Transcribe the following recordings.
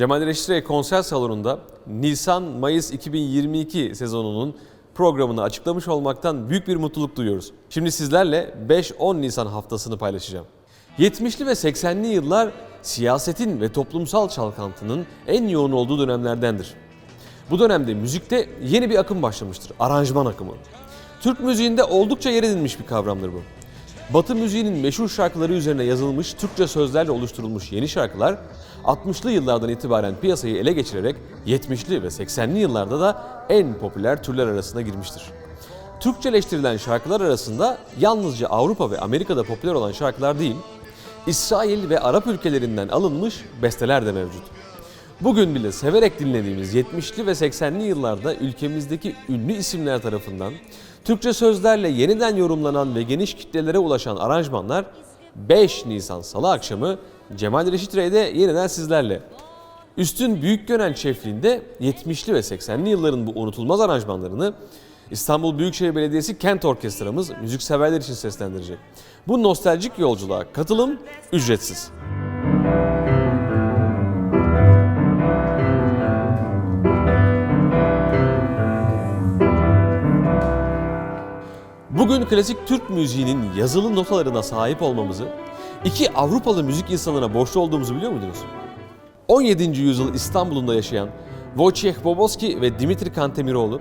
Cemal Reşitre konser salonunda Nisan-Mayıs 2022 sezonunun programını açıklamış olmaktan büyük bir mutluluk duyuyoruz. Şimdi sizlerle 5-10 Nisan haftasını paylaşacağım. 70'li ve 80'li yıllar siyasetin ve toplumsal çalkantının en yoğun olduğu dönemlerdendir. Bu dönemde müzikte yeni bir akım başlamıştır. Aranjman akımı. Türk müziğinde oldukça yer edinmiş bir kavramdır bu. Batı müziğinin meşhur şarkıları üzerine yazılmış Türkçe sözlerle oluşturulmuş yeni şarkılar 60'lı yıllardan itibaren piyasayı ele geçirerek 70'li ve 80'li yıllarda da en popüler türler arasına girmiştir. Türkçeleştirilen şarkılar arasında yalnızca Avrupa ve Amerika'da popüler olan şarkılar değil, İsrail ve Arap ülkelerinden alınmış besteler de mevcut. Bugün bile severek dinlediğimiz 70'li ve 80'li yıllarda ülkemizdeki ünlü isimler tarafından Türkçe sözlerle yeniden yorumlanan ve geniş kitlelere ulaşan aranjmanlar 5 Nisan Salı akşamı Cemal Reşit Rey'de yeniden sizlerle. Üstün Büyükgören şefliğinde 70'li ve 80'li yılların bu unutulmaz aranjmanlarını İstanbul Büyükşehir Belediyesi Kent Orkestramız müzikseverler için seslendirecek. Bu nostaljik yolculuğa katılım ücretsiz. Bugün klasik Türk müziğinin yazılı notalarına sahip olmamızı iki Avrupalı müzik insanına borçlu olduğumuzu biliyor muydunuz? 17. yüzyıl İstanbul'unda yaşayan Wojciech Boboski ve Dimitri Kantemiroğlu,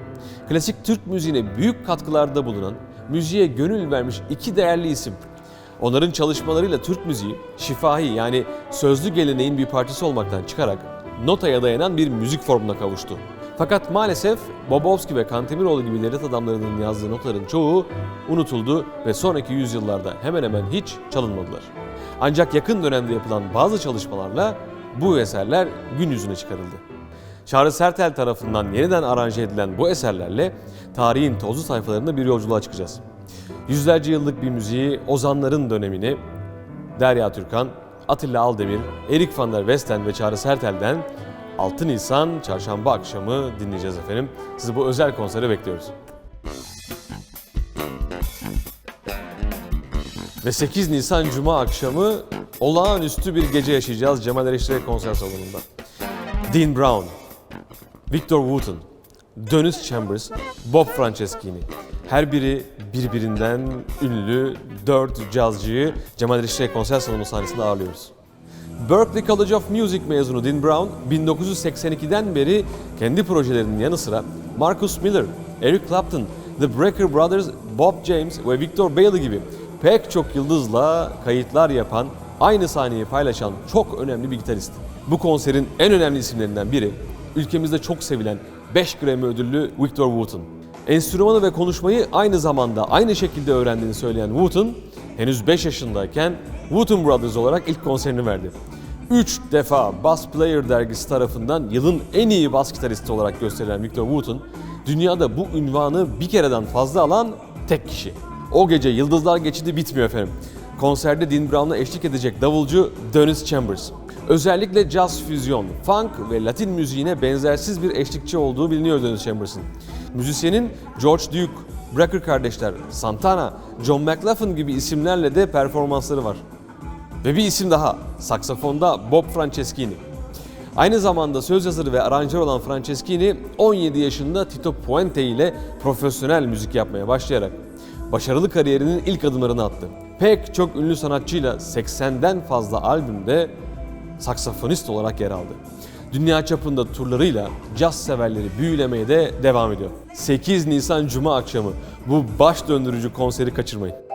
klasik Türk müziğine büyük katkılarda bulunan, müziğe gönül vermiş iki değerli isim. Onların çalışmalarıyla Türk müziği, şifahi yani sözlü geleneğin bir parçası olmaktan çıkarak notaya dayanan bir müzik formuna kavuştu. Fakat maalesef Bobovski ve Kantemiroğlu gibi devlet adamlarının yazdığı notların çoğu unutuldu ve sonraki yüzyıllarda hemen hemen hiç çalınmadılar. Ancak yakın dönemde yapılan bazı çalışmalarla bu eserler gün yüzüne çıkarıldı. Çağrı Sertel tarafından yeniden aranje edilen bu eserlerle tarihin tozlu sayfalarında bir yolculuğa çıkacağız. Yüzlerce yıllık bir müziği, ozanların dönemini Derya Türkan, Atilla Aldemir, Erik van der Westen ve Çağrı Sertel'den 6 Nisan çarşamba akşamı dinleyeceğiz efendim. Sizi bu özel konsere bekliyoruz. Ve 8 Nisan Cuma akşamı olağanüstü bir gece yaşayacağız Cemal Erişte konser salonunda. Dean Brown, Victor Wooten, Dennis Chambers, Bob Franceschini. Her biri birbirinden ünlü dört cazcıyı Cemal Erişte konser salonu sahnesinde ağırlıyoruz. Berklee College of Music mezunu Dean Brown, 1982'den beri kendi projelerinin yanı sıra Marcus Miller, Eric Clapton, The Brecker Brothers, Bob James ve Victor Bailey gibi pek çok yıldızla kayıtlar yapan, aynı sahneyi paylaşan çok önemli bir gitarist. Bu konserin en önemli isimlerinden biri, ülkemizde çok sevilen 5 Grammy ödüllü Victor Wooten. Enstrümanı ve konuşmayı aynı zamanda aynı şekilde öğrendiğini söyleyen Wooten, henüz 5 yaşındayken Wooten Brothers olarak ilk konserini verdi. 3 defa Bass Player dergisi tarafından yılın en iyi bas gitaristi olarak gösterilen Victor Wooten, dünyada bu ünvanı bir kereden fazla alan tek kişi. O gece Yıldızlar Geçidi bitmiyor efendim. Konserde Dean Brown'a eşlik edecek davulcu Dennis Chambers. Özellikle jazz füzyon, funk ve latin müziğine benzersiz bir eşlikçi olduğu biliniyor Dennis Chambers'ın. Müzisyenin George Duke, Brecker kardeşler, Santana, John McLaughlin gibi isimlerle de performansları var. Ve bir isim daha, saksafonda Bob Franceschini. Aynı zamanda söz yazarı ve aranjör olan Franceschini 17 yaşında Tito Puente ile profesyonel müzik yapmaya başlayarak başarılı kariyerinin ilk adımlarını attı. Pek çok ünlü sanatçıyla 80'den fazla albümde saksafonist olarak yer aldı. Dünya çapında turlarıyla caz severleri büyülemeye de devam ediyor. 8 Nisan Cuma akşamı bu baş döndürücü konseri kaçırmayın.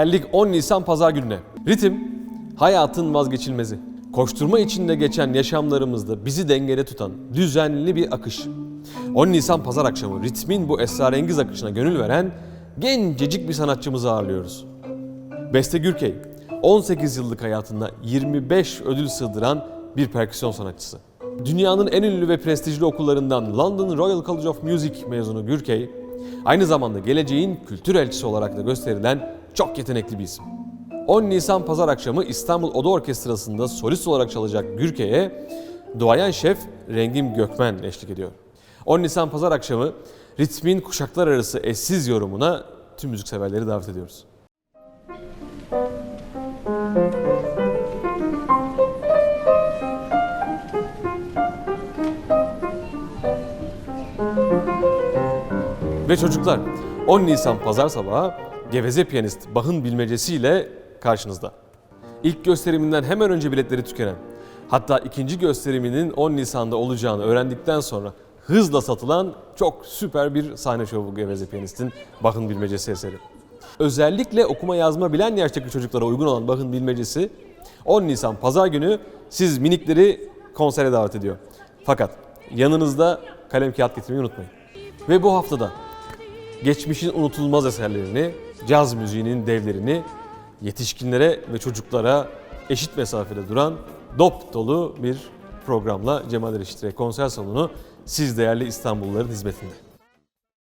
Geldik 10 Nisan Pazar gününe. Ritim, hayatın vazgeçilmezi. Koşturma içinde geçen yaşamlarımızda bizi dengede tutan düzenli bir akış. 10 Nisan Pazar akşamı ritmin bu esrarengiz akışına gönül veren gencecik bir sanatçımızı ağırlıyoruz. Beste Gürkey, 18 yıllık hayatında 25 ödül sığdıran bir perküsyon sanatçısı. Dünyanın en ünlü ve prestijli okullarından London Royal College of Music mezunu Gürkey, aynı zamanda geleceğin kültür elçisi olarak da gösterilen çok yetenekli bir isim. 10 Nisan pazar akşamı İstanbul Oda Orkestrası'nda solist olarak çalacak Gürke'ye duayen şef Rengim Gökmen eşlik ediyor. 10 Nisan pazar akşamı ritmin kuşaklar arası eşsiz yorumuna tüm müzikseverleri davet ediyoruz. Ve çocuklar 10 Nisan pazar sabahı geveze piyanist Bach'ın bilmecesiyle karşınızda. İlk gösteriminden hemen önce biletleri tükenen, hatta ikinci gösteriminin 10 Nisan'da olacağını öğrendikten sonra hızla satılan çok süper bir sahne şovu Geveze Piyanist'in Bach'ın bilmecesi eseri. Özellikle okuma yazma bilen yaştaki çocuklara uygun olan Bach'ın bilmecesi 10 Nisan pazar günü siz minikleri konsere davet ediyor. Fakat yanınızda kalem kağıt getirmeyi unutmayın. Ve bu haftada geçmişin unutulmaz eserlerini, caz müziğinin devlerini yetişkinlere ve çocuklara eşit mesafede duran dop dolu bir programla Cemal Eriştire konser salonu siz değerli İstanbulluların hizmetinde.